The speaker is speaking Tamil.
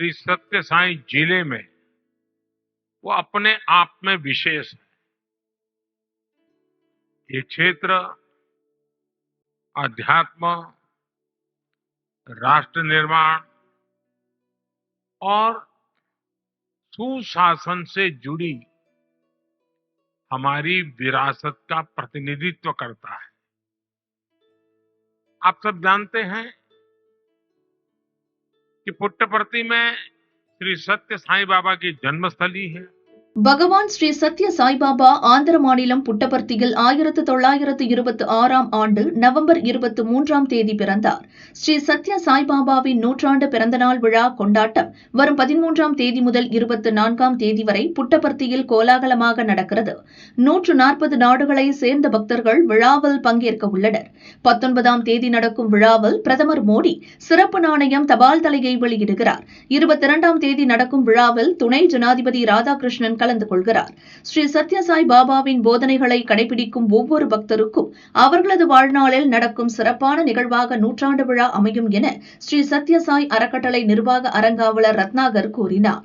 श्री सत्य साई ज़िले में, वो अपने आप में विशेष है। ये क्षेत्र अध्यात्म, राष्ट्र निर्माण और सुशासन से जुड़ी हमारी विरासत का प्रतिनिधित्व करता है। आप सब जानते हैं कि पुट्टपर्ती में श्री सत्य साईं बाबा की जन्मस्थली है। பகவான் ஸ்ரீ சத்ய சாய்பாபா ஆந்திர மாநிலம் புட்டபர்த்தியில் ஆயிரத்து தொள்ளாயிரத்து இருபத்தி ஆறாம் ஆண்டு நவம்பர் இருபத்தி மூன்றாம் தேதி பிறந்தார். ஸ்ரீ சத்ய சாய்பாபாவின் நூற்றாண்டு பிறந்தநாள் விழா கொண்டாட்டம் வரும் பதிமூன்றாம் தேதி முதல் இருபத்தி நான்காம் தேதி வரை புட்டபர்த்தியில் கோலாகலமாக நடக்கிறது. நூற்று நாற்பது நாடுகளை சேர்ந்த பக்தர்கள் விழாவில் பங்கேற்க உள்ளனர். பத்தொன்பதாம் தேதி நடக்கும் விழாவில் பிரதமர் மோடி சிறப்பு நாணயம் தபால் தலையை வெளியிடுகிறார். இருபத்தி இரண்டாம் தேதி நடக்கும் விழாவில் துணை ஜனாதிபதி ராதாகிருஷ்ணன் கலந்து கொள்கிறார் ஸ்ரீ சத்யசாய் பாபாவின் போதனைகளை கடைபிடிக்கும் ஒவ்வொரு பக்தருக்கும் அவர்களது வாழ்நாளில் நடக்கும் சிறப்பான நிகழ்வாக நூற்றாண்டு விழா அமையும் என ஸ்ரீ சத்யசாய் அறக்கட்டளை நிர்வாக அரங்காவலர் ரத்னாகர் கூறினார்.